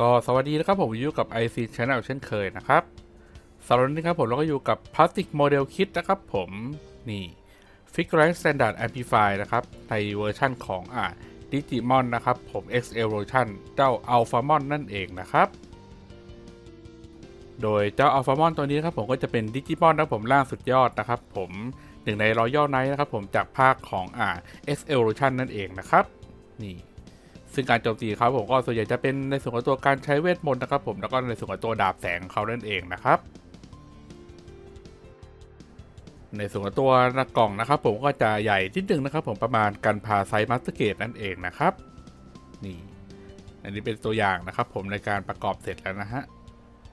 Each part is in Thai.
ก็สวัสดีนะครับผมอยู่กับ IC Channel เช่นเคยนะครับสำหรับวันนี้ครับผมเราก็อยู่กับ Plastic Model Kit นะครับผมนี่ Figure Standard Amplify นะครับ ในเวอร์ชั่นของอ่า Digimon นะครับผม XL Version เจ้า Alphamon นั่นเองนะครับ โดยเจ้า Alphamon ตัวนี้ครับผมก็จะเป็น Digimon นะครับผมล่างสุดยอดนะครับผมหนึ่งใน Royal Knight นะครับผมจากภาคของอ่า XL Version นั่นเองนะครับนี่ ซึ่งการโจมตีเขาผมก็ส่วนใหญ่จะเป็นในส่วนของตัวการใช้เวทมนต์นะครับผมแล้วก็ในส่วนของตัวดาบแสงของเขานั่นเองนะครับในส่วนของตัวหน้ากล่องนะครับ ผมก็จะใหญ่นิดนึงนะครับ ผมประมาณกันพาไซมัสเกตนั่นเองนะครับนี่อันนี้เป็นตัวอย่างนะครับ ผมในการประกอบเสร็จแล้วนะฮะ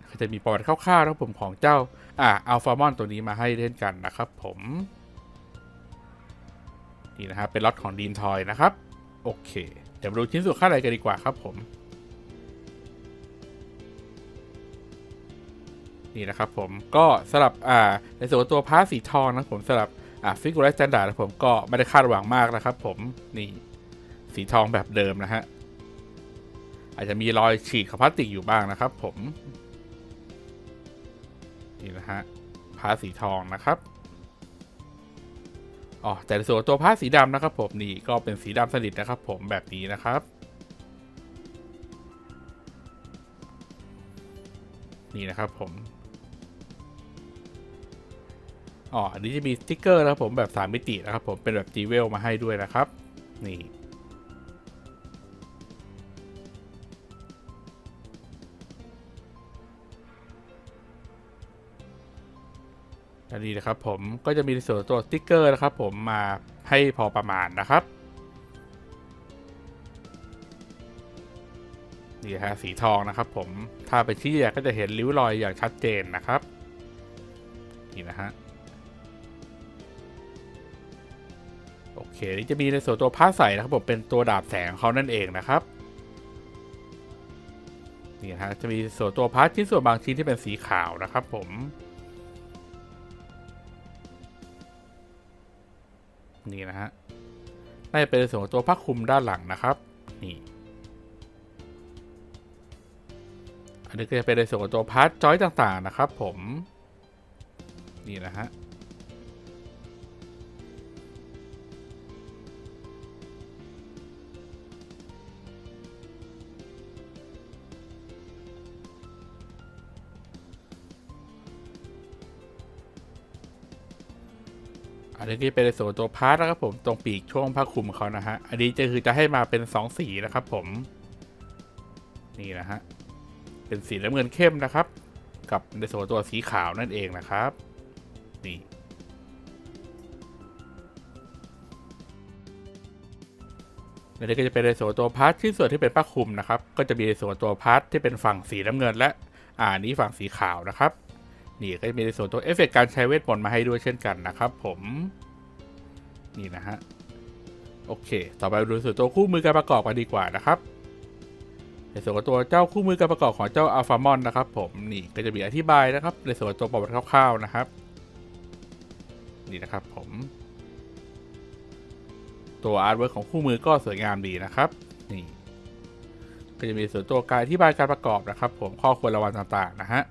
ก็จะมีประวัติคร่าวๆนะครับผมของเจ้าอ่าอัลฟามอนตัวนี้มาให้เล่นกันนะครับ ผมนี่นะครับเป็นล็อตของดีนทอยนะครับ โอเค ดี๋ยวมาดูชิ้นส่วนข้างในกันดีกว่าครับผม นี่นะครับผมก็สำหรับอ่าในส่วนตัวพาร์ทสีทองนะผมสำหรับอ่าฟิก u ร e สแตนดาร์ดผมก็ไม่ได้คาดหวังมากนะครับผมนี่สีทองแบบเดิมนะฮะอาจจะมีรอยฉีกของพลาสติกอยู่บ้างนะครับผม นี่นะฮะพาร์ทสีทองนะครับ อ๋อแต่ส่วนตัวผ้าสีดำนะครับผมนี่ก็เป็นสีดำสนิทนะครับ ผมแบบนี้นะครับ นี่นะครับผมอ๋ออันนี้จะมีสติ๊กเกอร์นะครับผมแบบ 3 มิตินะครับผมเป็นแบบจีเวลมาให้ด้วยนะครับ นี่ อันนี้นะครับผมก็จะมีในส่วนตัวสติ๊กเกอร์นะครับ ผมมาให้พอประมาณนะครับนี่ฮะสีทองนะครับ ผมถ้าไปชี้แยกก็จะเห็นริ้วรอยอย่างชัดเจนนะครับนี่นะฮะโอเคนี่จะมีในส่วนตัวผ้าใสนะครับผมเป็นตัวดาบแสงเขานั่นเองนะครับนี่ฮะจะมีส่วนตัวพาร์ทชิ้นส่วนบางชิ้นที่เป็นสีขาวนะครับผม นี่นะฮะน่าจะเป็นส่วนของตัวผ้าคลุมด้านหลังนะครับ นี่ อันนี้ก็จะเป็นในส่วนของตัวพาร์ทจอยต่างๆนะครับ ผม นี่นะฮะ อันนี้ก็จะเป็นส่วนตัวพาร์ทนะครับผมตรงปีกช่วงผ้าคลุมเขานะฮะอันนี้จะคือจะให้มาเป็นสองสีนะครับ ผม นี่นะฮะเป็นสีน้ำเงินเข้มนะครับ กับในส่วนตัวสีขาวนั่นเองนะครับนี่อันนี้ก็จะเป็นในส่วนตัวพาร์ทที่ส่วนที่เป็นผ้าคลุมนะครับ ก็จะมีในส่วนตัวพาร์ทที่เป็นฝั่งสีน้ำเงินและอ่านี้ฝั่งสีขาวนะครับ นี่ก็จะมีในส่วนตัวเอฟเฟกต์การใช้เวทมนต์มาให้ด้วยเช่นกันนะครับ ผม นี่นะฮะโอเค ต่อไปดูส่วนตัวคู่มือการประกอบกันดีกว่านะครับในส่วนของตัวเจ้าคู่มือการประกอบของเจ้าอัลฟามอนนะครับ ผมนี่ก็จะมีอธิบายนะครับ ในส่วนตัวประวัติคร่าวๆนะครับ นี่นะครับ ผม ตัวอาร์ตเวิร์กของคู่มือก็สวยงามดีนะครับนี่ก็จะมีส่วนตัวการอธิบายการประกอบนะครับ ผมข้อควรระวังต่างๆ นะฮะ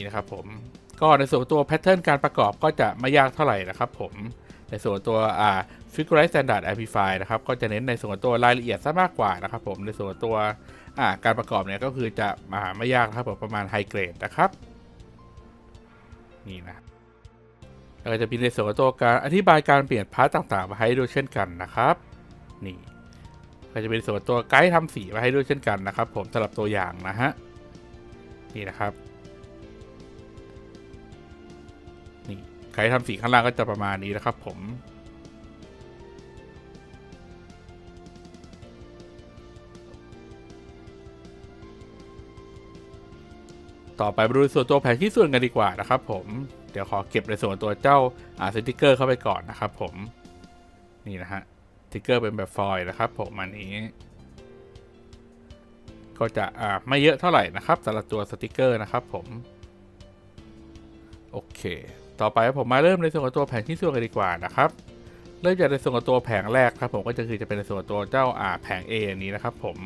นี่นะครับผมก็ในส่วนตัวแพทเทิร์นการประกอบก็จะไม่ยากเท่าไหร่นะครับผมในส่วนตัวอ่า Figure Standard Amplify นะครับก็จะเน้นในส่วนตัวรายละเอียดซะมากกว่านะครับผมในส่วนตัวอ่าการประกอบเนี่ยก็คือจะมาไม่ยากนะครับผมประมาณไฮเกรดนะครับนี่นะแล้วก็จะมีในส่วนตัวการอธิบายการเปลี่ยนพาร์ทต่างๆมาให้ด้วยเช่นกันนะครับนี่ก็จะเป็นส่วนตัวไกด์ทำสีมาให้ด้วยเช่นกันนะครับ ผมสำหรับตัวอย่างนะฮะนี่นะครับ ใครทำสีข้างล่างก็จะประมาณนี้นะครับผมต่อไปมาดูส่วนตัวแผนที่ส่วนกันดีกว่านะครับผม เดี๋ยวขอเก็บในส่วนตัวเจ้าอาสติกเกอร์เข้าไปก่อนนะครับผม นี่นะฮะสติกเกอร์เป็นแบบฟอยล์นะครับผมอันนี้ ก็จะอ่าไม่เยอะเท่าไหร่นะครับสำหรับตัวสติกเกอร์นะครับผม โอเค ต่อไปผมมาเริ่มในส่วนของตัวแผงชิ้นส่วนกันดีกว่านะครับ เริ่มจากในส่วนของตัวแผงแรกครับผมก็จะคือจะเป็นในส่วนของตัวเจ้าอ่าแผง A อันนี้นะครับ ผม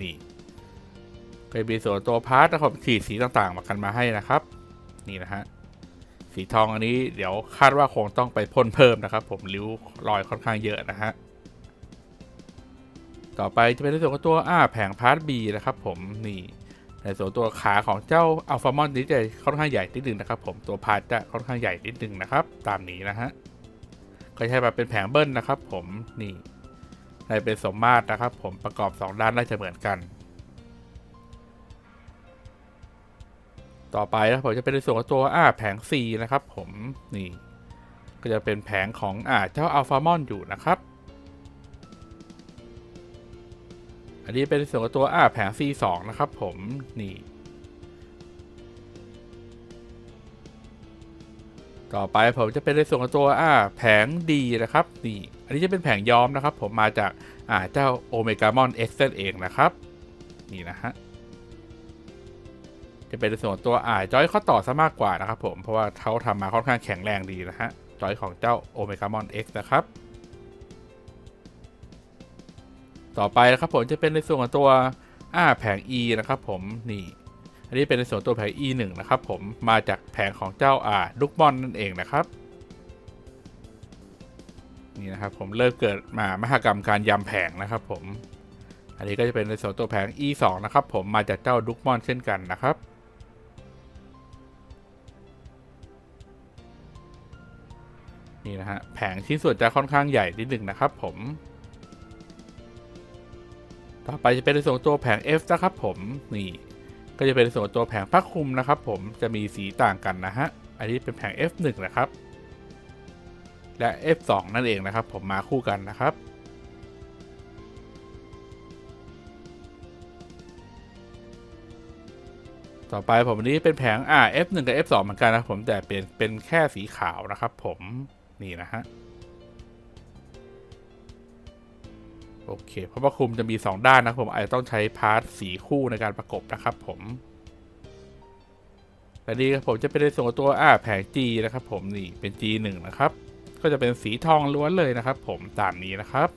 นี่ก็จะมีส่วนตัวพาร์ทนะครับขีดสีต่างๆมากันมาให้นะครับ นี่นะฮะสีทองอันนี้เดี๋ยวคาดว่าคงต้องไปพ่นเพิ่มนะครับ ผมริ้วรอยค่อนข้างเยอะนะฮะต่อไปจะเป็นในส่วนของตัวอ่าแผงพาร์ท B นะครับ ผมนี่ ในส่วนตัวขาของเจ้าอัลฟามอนนี้จะค่อนข้างใหญ่นิดนึงนะครับผมตัวพาร์ทจะค่อนข้างใหญ่นิดนึงนะครับ ตามนี้นะฮะก็ใช้แบบเป็นแผงเบิ้ลนะครับ ผมนี่ในเป็นสมมาตรนะครับ ผมประกอบ 2 ด้านได้จะเหมือนกัน ต่อไปนะผมจะเป็นในส่วนของตัวอ่าแผง C นะครับ ผมนี่ก็จะเป็นแผงของอ่าเจ้าอัลฟามอนอยู่นะครับ อันนี้เป็นส่วนตัวอ่าแผง C2 นะครับผม นี่ ต่อไปผมจะเป็นในส่วนตัวอ่าแผง D นะครับ นี่ อันนี้จะเป็นแผงย้อมนะครับ ผมมาจากอ่าเจ้าโอเมกามอน X นั่นเองนะครับ นี่นะฮะจะเป็นในส่วนตัวอ่าจอยข้อต่อซะมากกว่านะครับผมเพราะว่าเขาทำมาค่อนข้างแข็งแรงดีนะฮะจอยของเจ้าโอเมกามอน X นะครับ ต่อไปนะครับผมจะเป็นในส่วนของตัวอ่าแผง E นะครับผมนี่ อันนี้เป็นในส่วนตัวแผง E 1นะครับผมมาจากแผงของเจ้าอ่าดุกมอนนั่นเองนะครับนี่นะครับผมเริ่มเกิดมามหกรรมการยำแผงนะครับผม อันนี้ก็จะเป็นในส่วนตัวแผง E 2นะครับผมมาจากเจ้าดุกมอนเช่นกันนะครับนี่นะฮะแผงชิ้นส่วนจะค่อนข้างใหญ่นิดหนึ่งนะครับผม ต่อไปจะเป็นในส่วนของตัวแผง F นะครับผมนี่ ก็จะเป็นในส่วนของตัวแผงผ้าคลุมนะครับ ผมจะมีสีต่างกันนะฮะอันนี้เป็นแผง F1 นะครับ และ F2 นั่นเองนะครับ ผมมาคู่กันนะครับต่อไปผมอันนี้เป็นแผงอ่า F1 กับ F2 เหมือนกันนะผมแต่เป็นเป็นแค่สีขาวนะครับผมนี่นะฮะ โอเค เพราะว่าคุมจะมี 2 ด้านนะผมอาจจะต้องใช้พาร์ทสีคู่ในการประกบนะครับผมและนี่ครับผมจะเป็นในส่วนของตัวอ่าแผง G นะครับ ผมนี่เป็น G1 นะครับ ก็จะเป็นสีทองล้วนเลยนะครับ ผมตามนี้นะครับ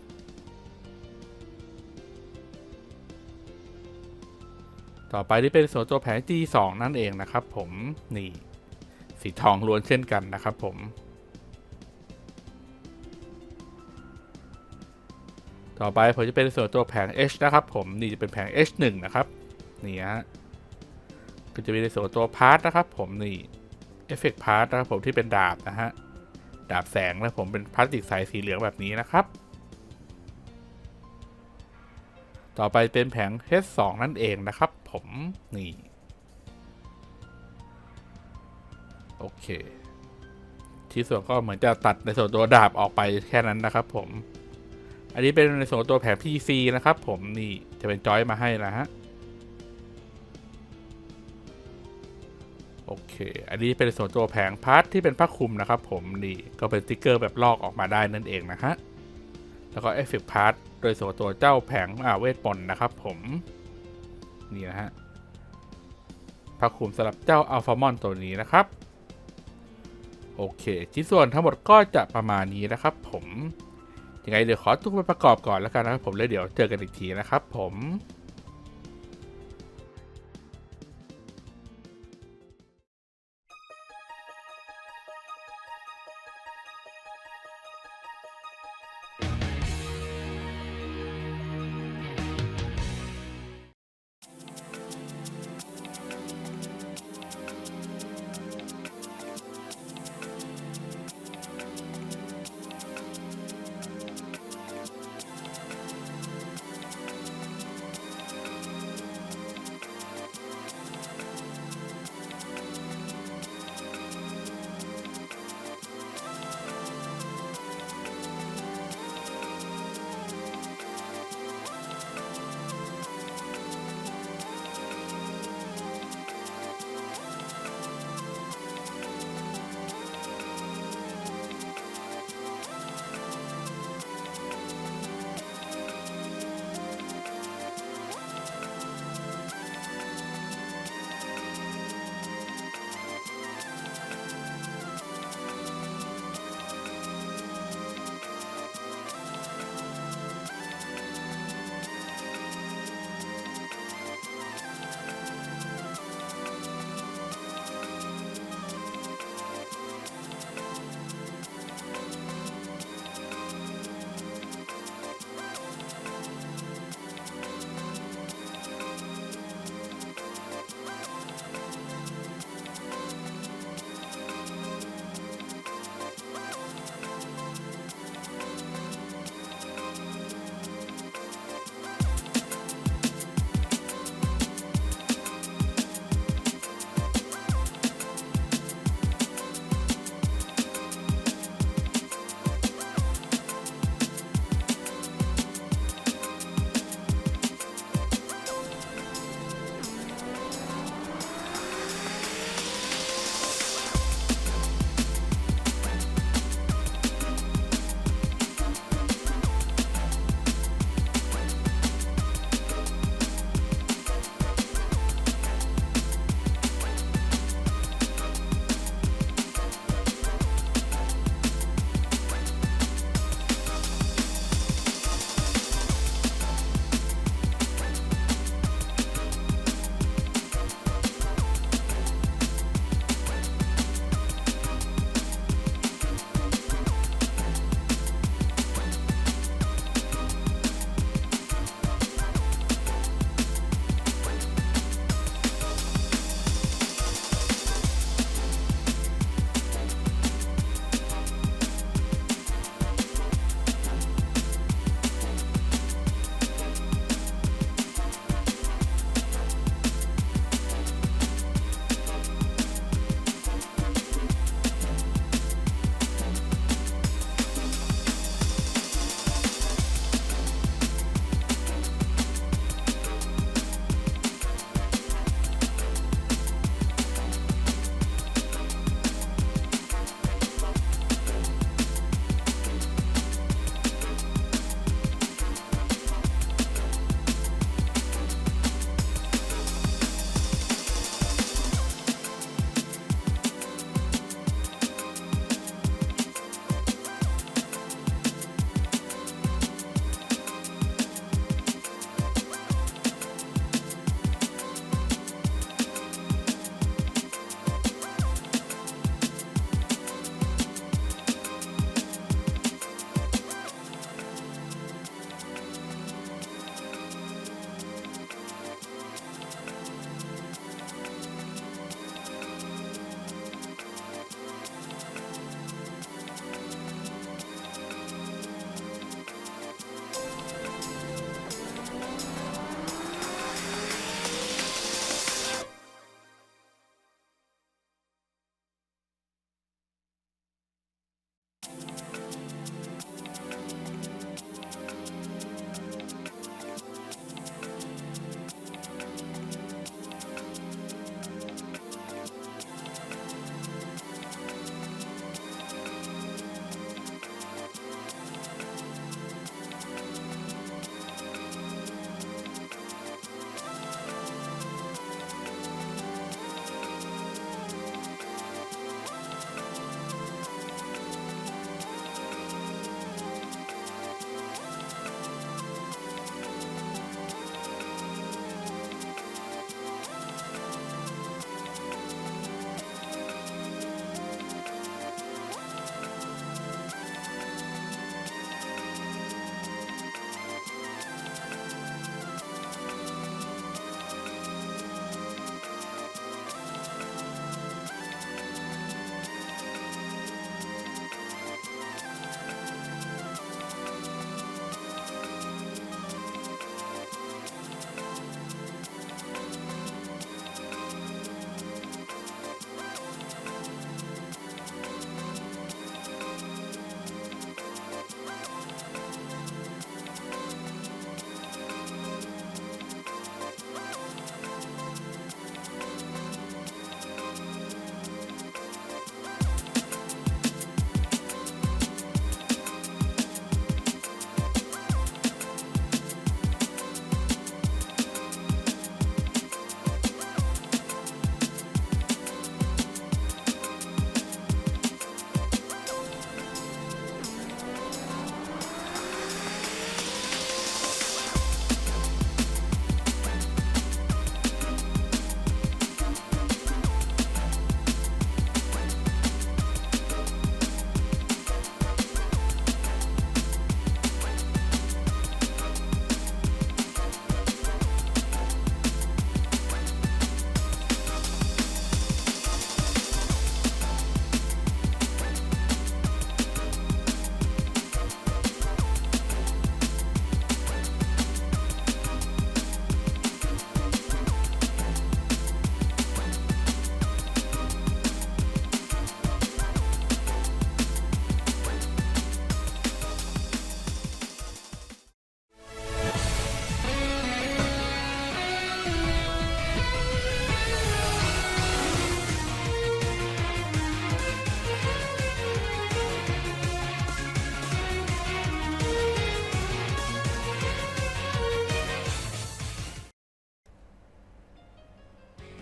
ต่อไปที่เป็นส่วนตัวแผง G2 นั่นเองนะครับ ผมนี่สีทองล้วนเช่นกันนะครับ ผม ต่อไปผมจะเป็นส่วนตัวแผง H นะครับผมนี่จะเป็นแผง H1 นะครับนี่ฮะก็จะมีในส่วนตัวพาร์ทนะครับผมนี่เอฟเฟกต์พาร์ทนะครับผมที่เป็นดาบนะฮะดาบแสงนะผมเป็นพลาสติกใสสีเหลืองแบบนี้นะครับ ต่อไปเป็นแผง H2 นั่นเองนะครับ ผมนี่โอเคที่ส่วนก็เหมือนจะตัดในส่วนตัวดาบออกไปแค่นั้นนะครับผม อันนี้เป็นในส่วนตัวแผง PC นะครับ ผมนี่จะเป็นจอยมาให้นะฮะโอเค อันนี้เป็นส่วนตัวแผงพาร์ทที่เป็นผ้าคลุมนะครับ ผมนี่ก็เป็นสติกเกอร์แบบลอกออกมาได้นั่นเองนะฮะแล้วก็เอฟเฟกต์พาร์ทโดยส่วนตัวเจ้าแผงอ่าเวทมนนะครับ ผมนี่นะฮะผ้าคลุมสำหรับเจ้าอัลฟามอนตัวนี้นะครับ โอเคชิ้นส่วนทั้งหมดก็จะประมาณนี้นะครับ ผม ยังไงเดี๋ยวขอตัวไปประกอบก่อนแล้วกันนะครับผมแล้วเดี๋ยวเจอกันอีกทีนะครับผม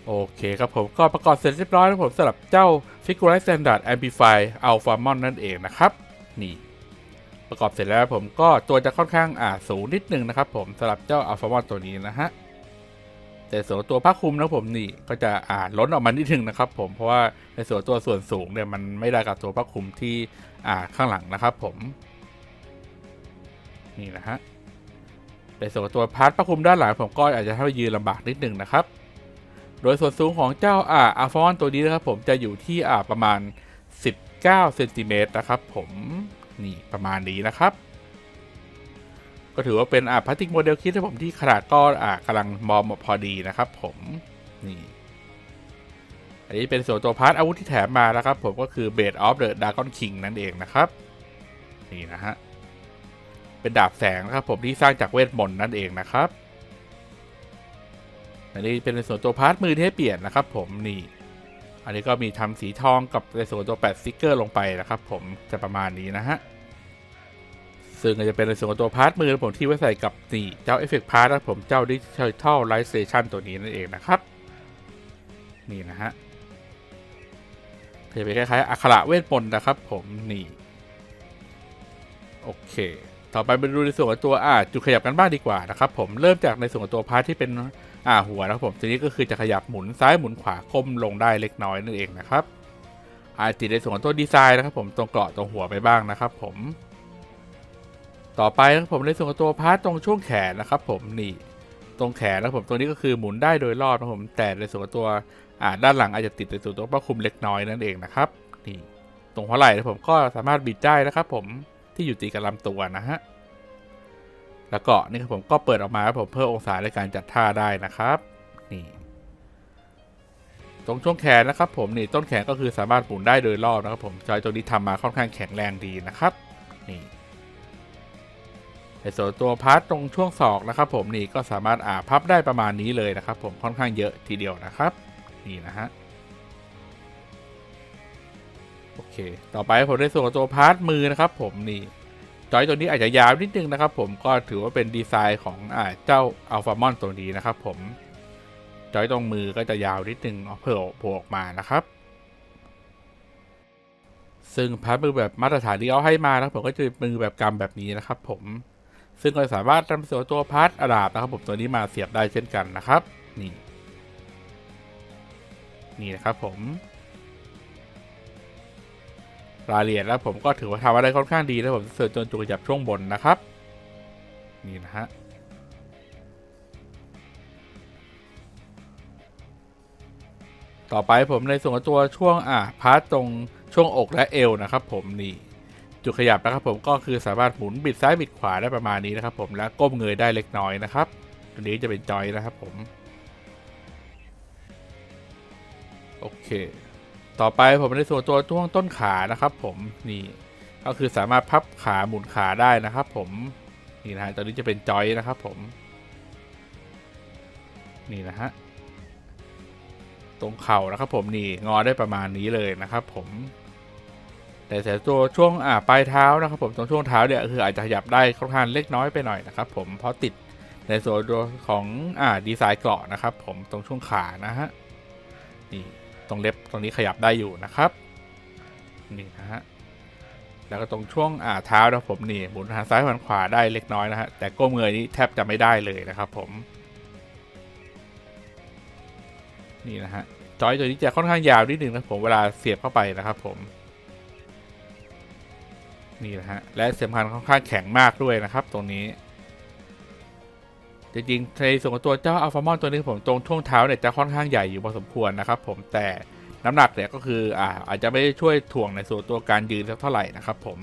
โอเคครับผมก็ประกอบเสร็จเรียบร้อยแล้วผมสำหรับเจ้า Figure Standard Amplify Alpha Mon นั่นเองนะครับ นี่ประกอบเสร็จแล้วผมก็ตัวจะค่อนข้างอ่าสูงนิดนึงนะครับ ผมสำหรับเจ้า Alpha Mon ตัวนี้นะฮะแต่ส่วนตัวผ้าคลุมนะผมนี่ก็จะอ่าล้นออกมานิดนึงนะครับ ผมเพราะว่าในส่วนตัวส่วนสูงเนี่ยมันไม่ได้กับตัวผ้าคลุมที่อ่าข้างหลังนะครับ ผม นี่นะฮะในส่วนตัวพาร์ทผ้าคลุมด้านหลังผมก็อาจจะทำให้ยืนลำบากนิดนึงนะครับ โดยส่วนสูงของเจ้าอ่าอัลฟอนตัวนี้นะครับผมจะอยู่ที่อ่าประมาณ 19เซนติเมตรนะครับผมนี่ประมาณนี้นะครับ ก็ถือว่าเป็นอ่าพลาสติกโมเดลคิดที่ผมที่ขนาดก็อ่ากำลังมอมพอดีนะครับ ผมนี่อันนี้เป็นส่วนตัวพาร์ทอาวุธที่แถมมานะครับ ผมก็คือ b a d of the Dragon King นั่นเองนะครับนี่นะฮะเป็นดาบแสงนะครับผมที่สร้างจากเวทมนต์นั่นเองนะครับ อันนี้เป็นในส่วนตัวพาร์ทมือที่ให้เปลี่ยนนะครับ ผมนี่ อันนี้ก็มีทำสีทองกับในส่วนตัวแปดสติกเกอร์ลงไปนะครับ ผมจะประมาณนี้นะฮะซึ่งจะเป็นในส่วนของตัวพาร์ทมือผมที่ไว้ใส่กับนี่เจ้าเอฟเฟกต์พาร์ทนะครับผมเจ้าดิจิทัลไลท์สเตชันตัวนี้นั่นเองนะครับ นี่นะฮะจะเป็นคล้ายๆอักขระเวทมนต์นะครับ ผมนี่โอเค ต่อไปมาดูในส่วนของตัวอ่าจุดขยับกันบ้างดีกว่านะครับ ผมเริ่มจากในส่วนของตัวพาร์ทที่เป็น อ่าหัวนะครับผมทีนี้ก็คือจะขยับหมุนซ้ายหมุนขวาก้มลงได้เล็กน้อยนั่นเองนะครับอาติดในส่วนของตัวดีไซน์นะครับผมตรงเกาะตรงหัวไปบ้างนะครับ ผมต่อไปนะครับผมในส่วนของตัวพาร์ทตรงช่วงแขนนะครับ ผมนี่ตรงแขนนะครับผมตรงนี้ก็คือหมุนได้โดยรอบนะครับผมแต่ในส่วนของตัวอ่าด้านหลังอาจจะติดในส่วนตัวผ้าคลุมเล็กน้อยนั่นเองนะครับนี่ตรงหัวไหล่นะครับผมก็สามารถบิดได้นะครับ ผมที่อยู่ตีกับลำตัวนะฮะ แล้วก็นี่ครับผมก็เปิดออกมาครับผมเพิ่มองศาในการจัดท่าได้นะครับนี่ตรงช่วงแขนนะครับผมนี่ต้นแขนก็คือสามารถหมุนได้โดยรอบนะครับผมจอยตัวนี้ทำมาค่อนข้างแข็งแรงดีนะครับนี่ในส่วนตัวพาร์ทตรงช่วงศอกนะครับ ผมนี่ก็สามารถอ่าพับได้ประมาณนี้เลยนะครับ ผมค่อนข้างเยอะทีเดียวนะครับ นี่นะฮะโอเค ต่อไปผมในส่วนตัวพาร์ทมือนะครับ ผมนี่ จอยตัวนี้อาจจะยาวนิดนึงนะครับผมก็ถือว่าเป็นดีไซน์ของอ่าเจ้าอัลฟามอนตัวนี้นะครับผมจอยตรงมือก็จะยาวนิดนึงเอาเพิ่มโผล่ออกมานะครับ ซึ่งพาร์ทมือแบบมาตรฐานที่เอาให้มานะครับผมก็จะมือแบบกำแบบนี้นะครับ ผมซึ่งก็สามารถนำเส่วนตัวพาร์ทอะดาบนะครับผมตัวนี้มาเสียบได้เช่นกันนะครับ นี่ นี่นะครับผม รายละเอียดแล้วผมก็ถือว่าทำอะไรค่อนข้างดีนะผมเสิร์ชจนจุกจับช่วงบนนะครับ นี่นะฮะต่อไปผมในส่วนตัวช่วงอ่าพาร์ทตรงช่วงอกและเอวนะครับผมนี่จุดขยับนะครับผมก็คือสามารถหมุนบิดซ้ายบิดขวาได้ประมาณนี้นะครับผมและก้มเงยได้เล็กน้อยนะครับตัวนี้จะเป็นจอยนะครับผมโอเค ต่อไปผมในส่วนตัวช่วงต้นขานะครับผมนี่ก็คือสามารถพับขาหมุนขาได้นะครับ ผมนี่นะฮะตัวนี้จะเป็นจอยนะครับ ผม นี่นะฮะตรงเข่านะครับ ผมนี่งอได้ประมาณนี้เลยนะครับ ผม แต่แต่ตัวช่วงอ่าปลายเท้านะครับ ผมตรงช่วงเท้าเนี่ยคืออาจจะขยับได้ค่อนข้างเล็กน้อยไปหน่อยนะครับ ผมเพราะติดในส่วนตัวของอ่าดีไซน์เกราะนะครับ ผมตรงช่วงขานะฮะนี่ รงเล็บตรงนี้ขยับได้อยู่นะครับนี่นะฮะแล้วก็ตรงช่วงอ่าเท้านะผมนี่หมุนทางซ้ายหันขวาได้เล็กน้อยนะฮะแต่ก้มเงยนี้แทบจะไม่ได้เลยนะครับผมนี่นะฮะจอยตัวนี้จะค่อนข้างยาวนิดนึงนะผมเวลาเสียบเข้าไปนะครับผมนี่นะฮะและเสียมพันค่อนข้างแข็งมากด้วยนะครับ ตรงนี้ จริงๆในส่วนของตัวเจ้าอัลฟามอนตัวนี้ผมตรงช่วงเท้าเนี่ยจะค่อนข้างใหญ่อยู่พอสมควรนะครับผมแต่น้ำหนักเนี่ยก็คืออ่าอาจจะไม่ได้ช่วยถ่วงในส่วนตัวการยืนสักเท่าไหร่นะครับผม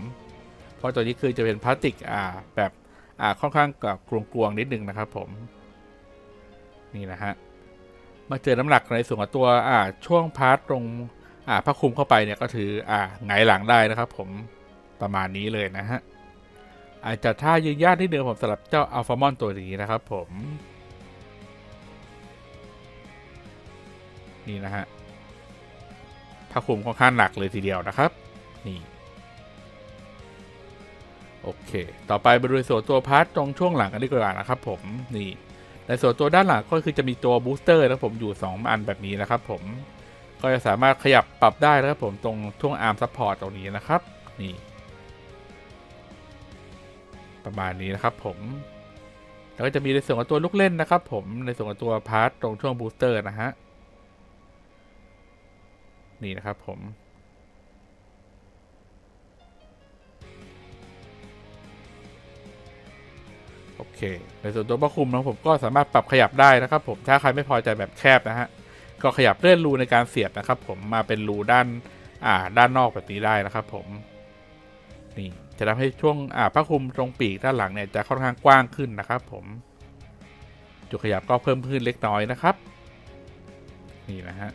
เพราะตัวนี้คือจะเป็นพลาสติกอ่าแบบอ่าค่อนข้างกับกลวงๆนิดนึงนะครับผมนี่นะฮะมาเจอน้ำหนักในส่วนของตัวอ่าช่วงพาร์ทตรงอ่าผ้าคลุมเข้าไปเนี่ยก็ถืออ่าไงหลังได้นะครับผมประมาณนี้เลยนะฮะ อาจจะท่ายืนยากที่เดิมผมสำหรับเจ้าอัลฟามอนตัวนี้นะครับผม นี่นะฮะผ้าคุมค่อนข้างหนักเลยทีเดียวนะครับ นี่ โอเค ต่อไปบริเวณส่วนตัวพาร์ทตรงช่วงหลังกันดีกว่านะครับผม นี่ในส่วนตัวด้านหลังก็คือจะมีตัวบูสเตอร์นะผมอยู่ 2 อันแบบนี้นะครับผม ก็จะสามารถขยับปรับได้นะครับผมตรงช่วงอาร์มซัพพอร์ตตรงนี้นะครับ นี่ ประมาณนี้นะครับผม แล้วก็จะมีในส่วนของตัวลูกเล่นนะครับ ผมในส่วนของตัวพาร์ทตรงช่วงบูสเตอร์นะฮะนี่นะครับผมโอเค ในส่วนตัวบล็อกคุมของผมก็สามารถปรับขยับได้นะครับ ผมถ้าใครไม่พอใจแบบแคบนะฮะก็ขยับเลื่อนรูในการเสียบนะครับ ผมมาเป็นรูด้านอ่าด้านนอกแบบนี้ได้นะครับ ผมนี่ จะทำให้ช่วงอ่าผ้าคลุมตรงปีกด้านหลังเนี่ยจะค่อนข้างกว้างขึ้นนะครับ ผม จุดขยับก็เพิ่มขึ้นเล็กน้อยนะครับ นี่นะฮะ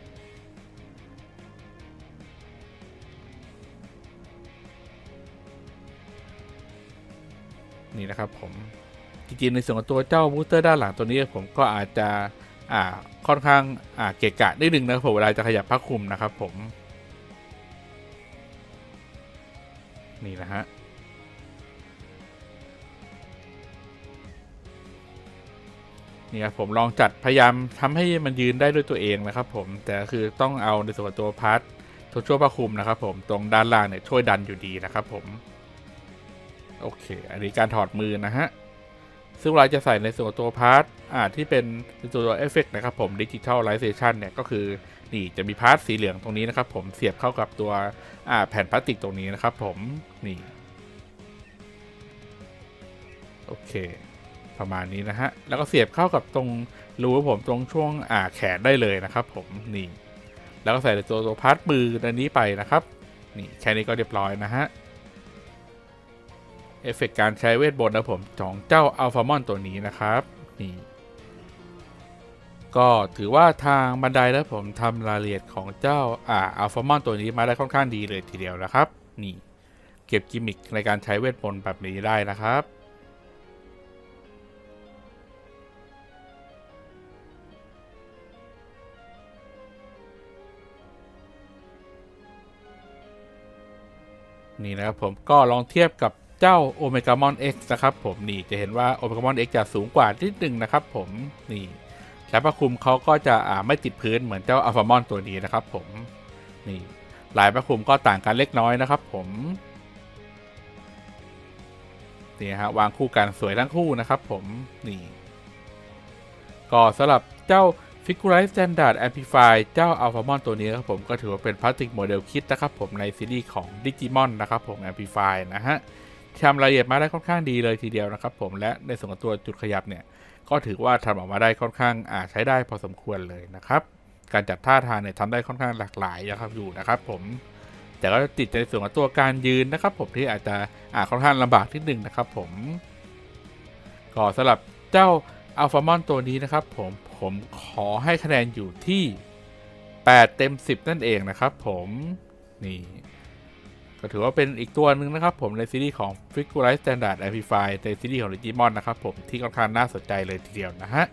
นี่นะครับผมจริงๆในส่วนของตัวเจ้าบูสเตอร์ด้านหลังตัวนี้ผมก็อาจจะอ่าค่อนข้างอ่าเกะกะนิดนึงนะครับผมเวลาจะขยับผ้าคลุมนะครับผม นี่นะฮะ นี่ครับผมลองจัดพยายามทำให้มันยืนได้ด้วยตัวเองนะครับผมแต่คือต้องเอาในส่วนตัวพาร์ทตัวช่วยผ้าคลุมนะครับผมตรงด้านล่างเนี่ยช่วยดันอยู่ดีนะครับผมโอเค อันนี้การถอดมือนะฮะซึ่งเราจะใส่ในส่วนตัวพาร์ทอ่าที่เป็นตัวเอฟเฟกนะครับผมดิจิทัลไลเซชันเนี่ยก็คือนี่จะมีพาร์ทสีเหลืองตรงนี้นะครับผมเสียบเข้ากับตัวอ่าแผ่นพลาสติกตรงนี้นะครับผมนี่โอเค ประมาณนี้นะฮะ แล้วก็เสียบเข้ากับตรงรูผมตรงช่วงอ่าแขนได้เลยนะครับผมนี่แล้วก็ใส่ตัวตัวพาร์ทมืออันนี้ไปนะครับนี่แค่นี้ก็เรียบร้อยนะฮะเอฟเฟกต์การใช้เวทบนต์นะผมของเจ้าอัลฟามอนตัวนี้นะครับนี่ก็ถือว่าทางบันไดแล้วผมทำรายละเอียดของเจ้าอ่าอัลฟามอนตัวนี้มาได้ค่อนข้างดีเลยทีเดียวนะครับ นี่ เก็บกิมมิคในการใช้เวทมนต์แบบนี้ได้นะครับ นี่นะครับผมก็ลองเทียบกับเจ้าโอเมกามอน X นะครับผมนี่จะเห็นว่าโอเมกามอน X จะสูงกว่านิดนึงนะครับผมนี่และพระคุมเขาก็จะอ่าไม่ติดพื้นเหมือนเจ้าอัลฟามอนตัวนี้นะครับผมนี่ลายพระคุมก็ต่างกันเล็กน้อยนะครับผมนี่ฮะวางคู่กันสวยทั้งคู่นะครับผมนี่ก็สำหรับเจ้า f i g u r i z e Standard Amplify เจ้า a l p h a m o n ตัวนี้ครับผมก็ถือว่าเป็นพลาสติกโมเดลคิดนะครับผมในซีรีส์ของ Digimon นะครับผม Amplify นะฮะทำรายละเอียดมาได้ค่อนข้างดีเลยทีเดียวนะครับผมและในส่วนของตัวจุดขยับเนี่ย ก็ถือว่าทำออกมาได้ค่อนข้างอาใช้ได้พอสมควรเลยนะครับ การจัดท่าทางเนี่ยทำได้ค่อนข้างหลากหลายนะครับอยู่นะครับผมแต่ก็ติดในส่วนของตัวการยืนนะครับ ผมที่อาจจะอาค่อนข้างลำบากนิดนึงนะครับ ผมก็สำหรับเจ้า อัลฟามอนตัวนี้นะครับผมผมขอให้คะแนนอยู่ที่ 8 เต็ม 10 นั่นเองนะครับผมนี่ก็ถือว่าเป็นอีกตัวหนึ่งนะครับผมในซีรีส์ของ f i g u r i z e Standard Amplify ในซีรีส์ของ Digimon นะครับผมที่ค่อนข้างน่าสนใจเลยทีเดียวนะฮะ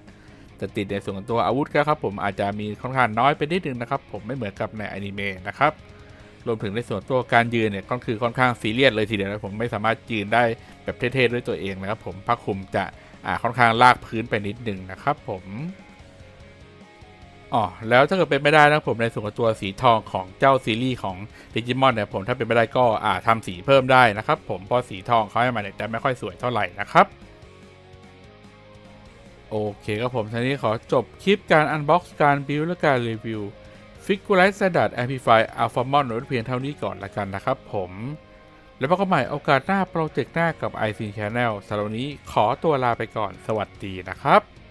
แต่ติดในส่วนของตัวอาวุธก็ครับผมอาจจะมีค่อนข้างน้อยไปนิดนึงนะครับผมไม่เหมือนกับในอนิเมะนะครับรวมถึงในส่วนตัวการยืนเนี่ยก็คือค่อนข้างซีเรียสเลยทีเดียวนะผมไม่สามารถยืนได้แบบเท่ๆด้วยตัวเองนะครับผมผ้าคลุมจะ อ่าค่อนข้างลากพื้นไปนิดนึงนะครับผมอ๋อแล้วถ้าเกิดเป็นไม่ได้นะผมในส่วนของตัวสีทองของเจ้าซีรีส์ของดิจิมอนเนี่ยผมถ้าเป็นไม่ได้ก็อ่าทำสีเพิ่มได้นะครับ ผมเพราะสีทองเขาให้มาเนี่ยจะไม่ค่อยสวยเท่าไหร่นะครับโอเคครับผมทีนี้ขอจบคลิปการอันบ็อกซ์การบิวและการรีวิว f i g u r i z e Standard Amplify Alpha Mon ไว้เพียงเท่านี้ก่อนละกันนะครับผม แล้วพบกันใหม่โอกาสหน้าโปรเจกต์หน้ากับ IC Channel สำหรับวันนี้ขอตัวลาไปก่อนสวัสดีนะครับ